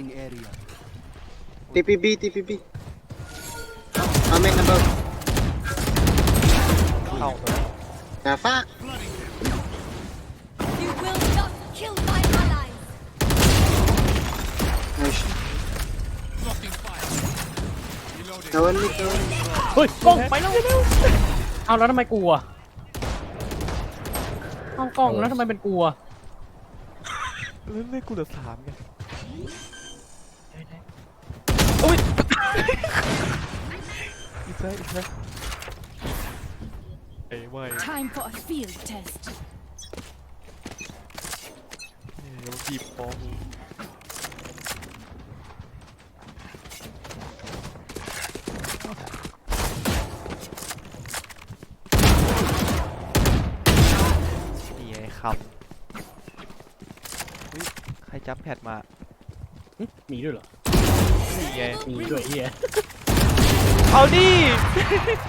Scanning area. TPB, TPB. Amen about. เข้าตัว Ah, fuck. You will not kill my allies. Nice. Nawan mid, nawan mid. เฮ้ยกล้องไปแล้วเอาแล้วทำไมกลัวเอากล้องแล้วทำไมเป็นกลัว เล่นเล่นกูเหลือสามไง อีกแล้วอีกแล้วเอ้ยไม่ Time for a field test. นี่มันบีบคอกูนี่ไงครับเฮ้ยใครจับแพดมาหึ มีด้วยเหรอนี่ไงมีด้วยเฮียเอาดิ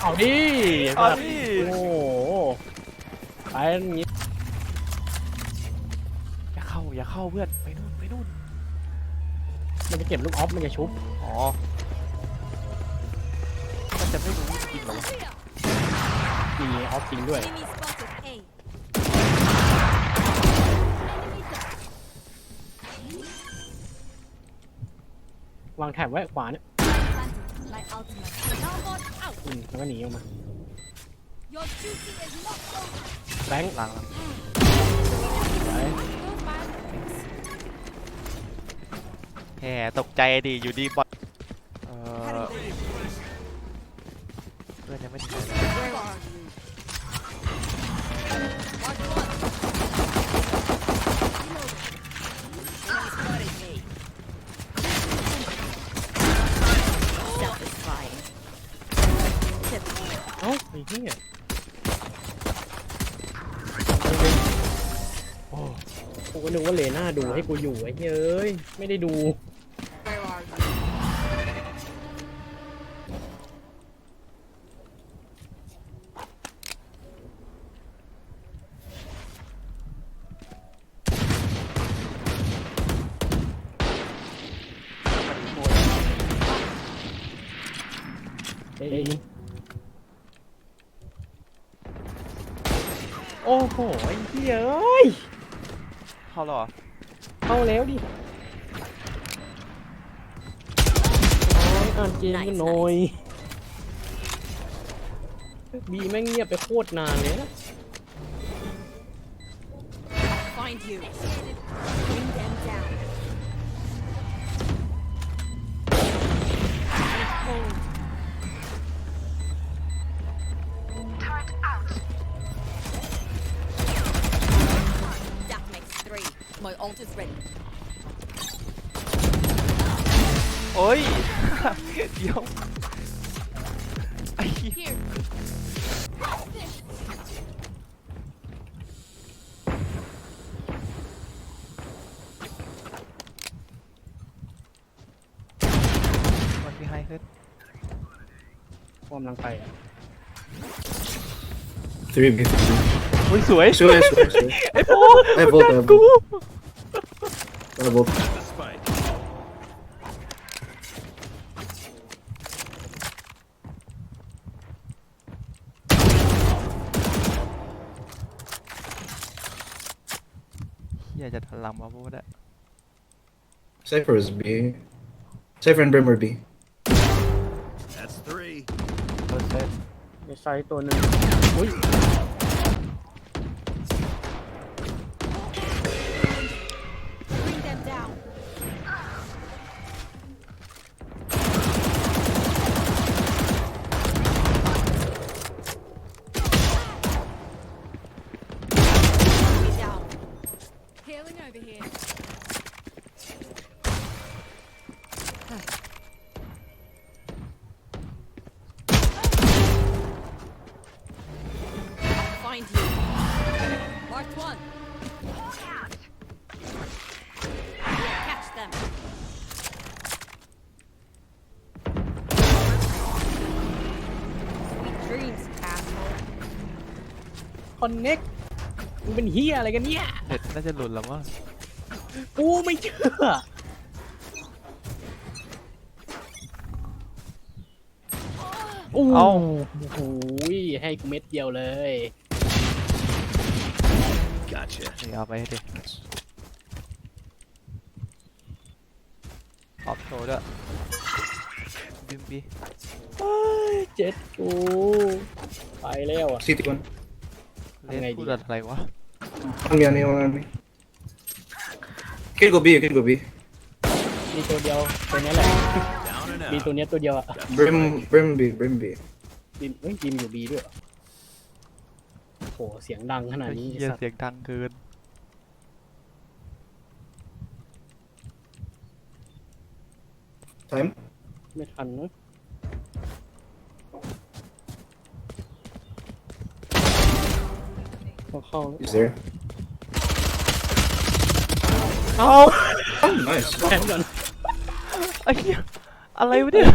เอาดิเอาดิ โอ้โหไปอย่างงี้อย่าเข้าอย่าเข้าเพื่อนไปนู่นไปนู่นมันจะเก็บลูกออฟมันจะชุบอ๋อมันจะไม่รู้จริงเหรอวะมีออฟจริงด้วย Enemy spotted วางแถบไว้ขวาเนี่ย Planted. My ultimate. Alarm out. อืมแล้วก็หนีออกมา Your duty is not over. แบงค์หลังหลังไว้ Go back. แหมตกใจดิอยู่ดีบอลเออเพื่อนยังไม่ถึงไหนเลย Where are you? Mark เอ้าไอ้เหี้ยโอ้กูก็นึกว่าเลน่าดูให้กูอยู่ไอ้เหี้ยเอ้ย ไม่ได้ดู Where are you? เอ้ย โอ้โหไอ้เหี้ยเอ้ยเข้าแล้วเหรอเข้าแล้วดิโอ้ยอ่านเกมกันหน่อยบีแม่งเงียบไปโคตรนานเลยนะ Find you. Bring them down. Hold. My ult is ready. โอ้ย เดี๋ยวไอ้เหี้ย Here. This. มันมีไฮขึ้นความลังไป อ่ะ Three B. โอ้ยสวย Sure, sure, sure. ไอ้โฟ ไอ้โฟ ดัน ไอ้โฟ กู What about? หี้ยจะทันลำมาพูดอะ Cypher is B. Cypher and Brim are B. That's three. เปิดเซต ในไซต์ตัวหนึ่งอุ้ย Find you. Marked one. Catch them. Sweet dreams, asshole. คอนเน็กมึงเป็นเฮียอะไรกันเนี่ยเน็ตน่าจะหลุดแล้วมั้งกูไม่เชื่อ อ้เอ้าโหให้กูเม็ดเดียวเลย Gotcha. นี่เอาไปให้ดิออฟโชว์ด้วยบิมบีเอ้ยเจ็ดกูไปแล้วอะ City one. เล่นทำไงดี พูดอะไรวะ One me, one me, one me. Can go B, can go B. มีตัวเดียวตัวนี้แหละ Down and มี out. ตัวเนี้ยตัวเดียวอะ Brim, brim B, brim B. บีมเฮ้ยบีมอยู่บีด้วยเหรอโหเสียงดังขนาดไอ้นี้เหี้ยสัตว์เสียงดังเกิน Time. ไม่ทันนะเข้าเข้า He's there. เอ้า Oh, nice. แทนก่อน ไอ้เหี้ย อะไรวะเนี่ย